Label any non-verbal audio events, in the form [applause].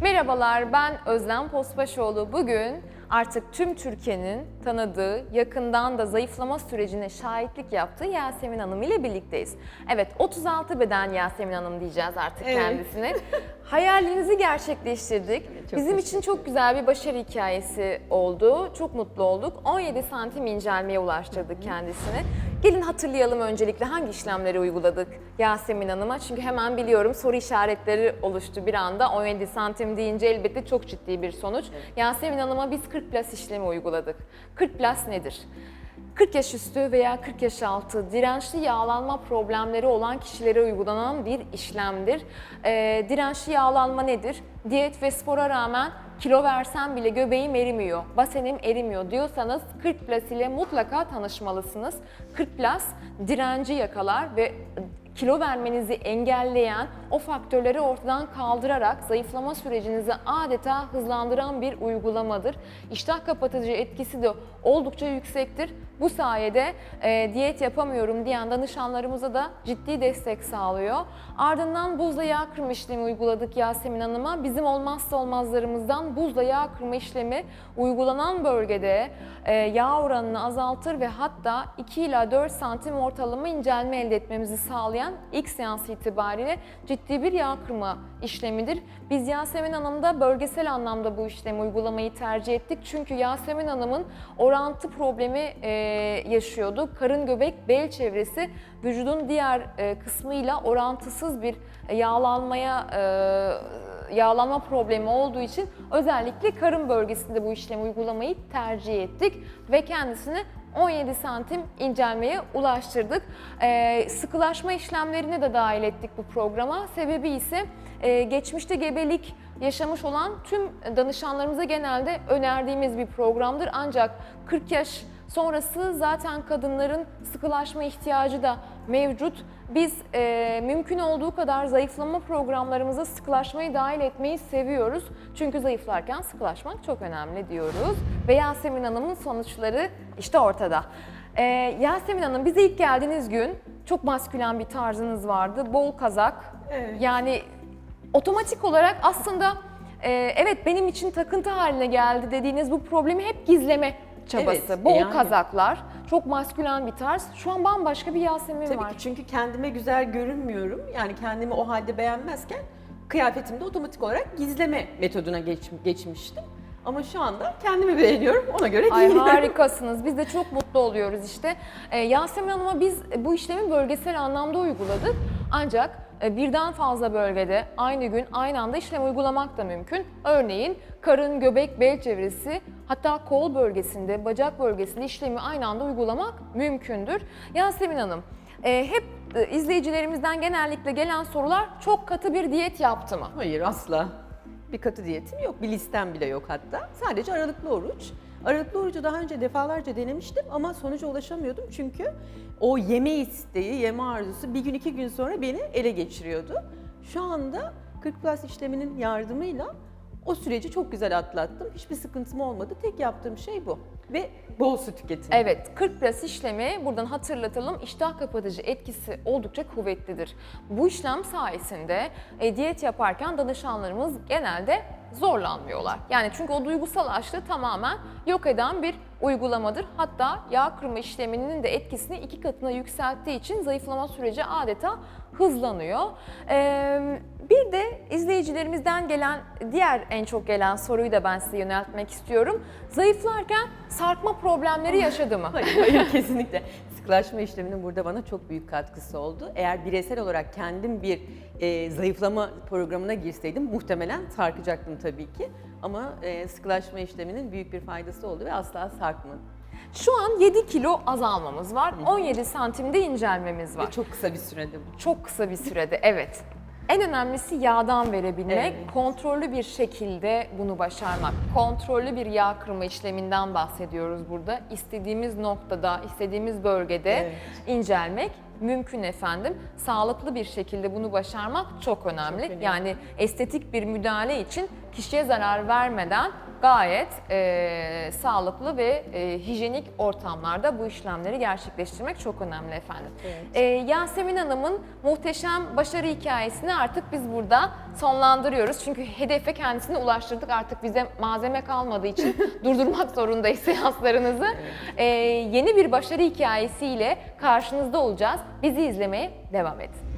Merhabalar, ben Özlem Posbaşoğlu. Bugün artık tüm Türkiye'nin tanıdığı, yakından da zayıflama sürecine şahitlik yaptığı Yasemin Hanım ile birlikteyiz. Evet, 36 beden Yasemin Hanım diyeceğiz artık Evet. kendisine. [laughs] Hayalinizi gerçekleştirdik. çok Bizim için çok güzel bir başarı hikayesi oldu. Çok mutlu olduk. 17 santim incelmeye ulaştırdık kendisini. Gelin hatırlayalım öncelikle hangi işlemleri uyguladık Yasemin Hanım'a. Çünkü hemen biliyorum soru işaretleri oluştu bir anda. 17 santim deyince elbette çok ciddi bir sonuç. Yasemin Hanım'a biz 40 plus işlemi uyguladık. 40 plus nedir? 40 yaş üstü veya 40 yaş altı dirençli yağlanma problemleri olan kişilere uygulanan bir işlemdir. Ee, dirençli yağlanma nedir? Diyet ve spora rağmen kilo versem bile göbeğim erimiyor, basenim erimiyor diyorsanız 40 Plus ile mutlaka tanışmalısınız. 40 Plus direnci yakalar ve kilo vermenizi engelleyen o faktörleri ortadan kaldırarak zayıflama sürecinizi adeta hızlandıran bir uygulamadır. İştah kapatıcı etkisi de oldukça yüksektir. Bu sayede e, diyet yapamıyorum diyen danışanlarımıza da ciddi destek sağlıyor. Ardından buzla yağ kırma işlemi uyguladık Yasemin Hanım'a. Bizim olmazsa olmazlarımızdan buzla yağ kırma işlemi uygulanan bölgede e, yağ oranını azaltır ve hatta 2 ila 4 santim ortalama incelme elde etmemizi sağlayan ilk seans itibariyle ciddi bir yağ kırma işlemidir. Biz Yasemin Hanım'da bölgesel anlamda bu işlemi uygulamayı tercih ettik. Çünkü Yasemin Hanım'ın orantı problemi e, yaşıyordu. Karın göbek bel çevresi vücudun diğer kısmıyla orantısız bir yağlanmaya yağlanma problemi olduğu için özellikle karın bölgesinde bu işlemi uygulamayı tercih ettik ve kendisini 17 santim incelmeye ulaştırdık. Ee, sıkılaşma işlemlerini de dahil ettik bu programa. Sebebi ise e, geçmişte gebelik yaşamış olan tüm danışanlarımıza genelde önerdiğimiz bir programdır. Ancak 40 yaş sonrası zaten kadınların sıkılaşma ihtiyacı da mevcut. Biz e, mümkün olduğu kadar zayıflama programlarımıza sıkılaşmayı dahil etmeyi seviyoruz. Çünkü zayıflarken sıkılaşmak çok önemli diyoruz. Ve Yasemin Hanım'ın sonuçları işte ortada. E, Yasemin Hanım bize ilk geldiğiniz gün çok maskülen bir tarzınız vardı. Bol kazak. Evet. Yani otomatik olarak aslında e, evet benim için takıntı haline geldi dediğiniz bu problemi hep gizleme çabası. Evet, Bol yani. kazaklar, çok maskülen bir tarz. Şu an bambaşka bir Yasemin Tabii var. ki çünkü kendime güzel görünmüyorum. Yani kendimi o halde beğenmezken kıyafetimde otomatik olarak gizleme metoduna geç, geçmiştim. Ama şu anda kendimi beğeniyorum. Ona göre Ay giyiniyorum. harikasınız. Biz de çok mutlu oluyoruz işte. Ee, Yasemin Hanım'a biz bu işlemi bölgesel anlamda uyguladık. Ancak e, birden fazla bölgede aynı gün aynı anda işlem uygulamak da mümkün. Örneğin karın, göbek, bel çevresi hatta kol bölgesinde, bacak bölgesinde işlemi aynı anda uygulamak mümkündür. Yasemin Hanım, e, hep e, izleyicilerimizden genellikle gelen sorular çok katı bir diyet yaptı mı? Hayır asla. Bir katı diyetim yok. Bir listem bile yok hatta. Sadece aralıklı oruç. Aralıklı orucu daha önce defalarca denemiştim ama sonuca ulaşamıyordum çünkü o yeme isteği, yeme arzusu bir gün iki gün sonra beni ele geçiriyordu. Şu anda 40 Plus işleminin yardımıyla o süreci çok güzel atlattım. Hiçbir sıkıntım olmadı. Tek yaptığım şey bu. Ve bol su tüketimi. Evet, 40 plus işlemi buradan hatırlatalım iştah kapatıcı etkisi oldukça kuvvetlidir. Bu işlem sayesinde e, diyet yaparken danışanlarımız genelde zorlanmıyorlar. Yani çünkü o duygusal açlığı tamamen yok eden bir uygulamadır. Hatta yağ kırma işleminin de etkisini iki katına yükselttiği için zayıflama süreci adeta hızlanıyor. Ee, bir de izleyicilerimizden gelen diğer en çok gelen soruyu da ben size yöneltmek istiyorum. Zayıflarken sarkma problemleri yaşadı mı? [laughs] Hayır, hayır kesinlikle. Sıkılaşma işleminin burada bana çok büyük katkısı oldu. Eğer bireysel olarak kendim bir e, zayıflama programına girseydim muhtemelen sarkacaktım tabii ki. Ama e, sıkılaşma işleminin büyük bir faydası oldu ve asla sarkmadım. Şu an 7 kilo azalmamız var. 17 santimde incelmemiz var. Ve çok kısa bir sürede bu. Çok kısa bir sürede evet. En önemlisi yağdan verebilmek, Evet. kontrollü bir şekilde bunu başarmak. Kontrollü bir yağ kırma işleminden bahsediyoruz burada. İstediğimiz noktada, istediğimiz bölgede Evet. incelmek mümkün efendim. Sağlıklı bir şekilde bunu başarmak çok önemli. önemli. Yani estetik bir müdahale için kişiye zarar vermeden gayet e, sağlıklı ve e, hijyenik ortamlarda bu işlemleri gerçekleştirmek çok önemli efendim. E, Yasemin Hanım'ın muhteşem başarı hikayesini artık biz burada sonlandırıyoruz. Çünkü hedefe kendisini ulaştırdık artık bize malzeme kalmadığı için [laughs] durdurmak zorundayız seanslarınızı. E, yeni bir başarı hikayesiyle karşınızda olacağız. Bizi izlemeye devam edin.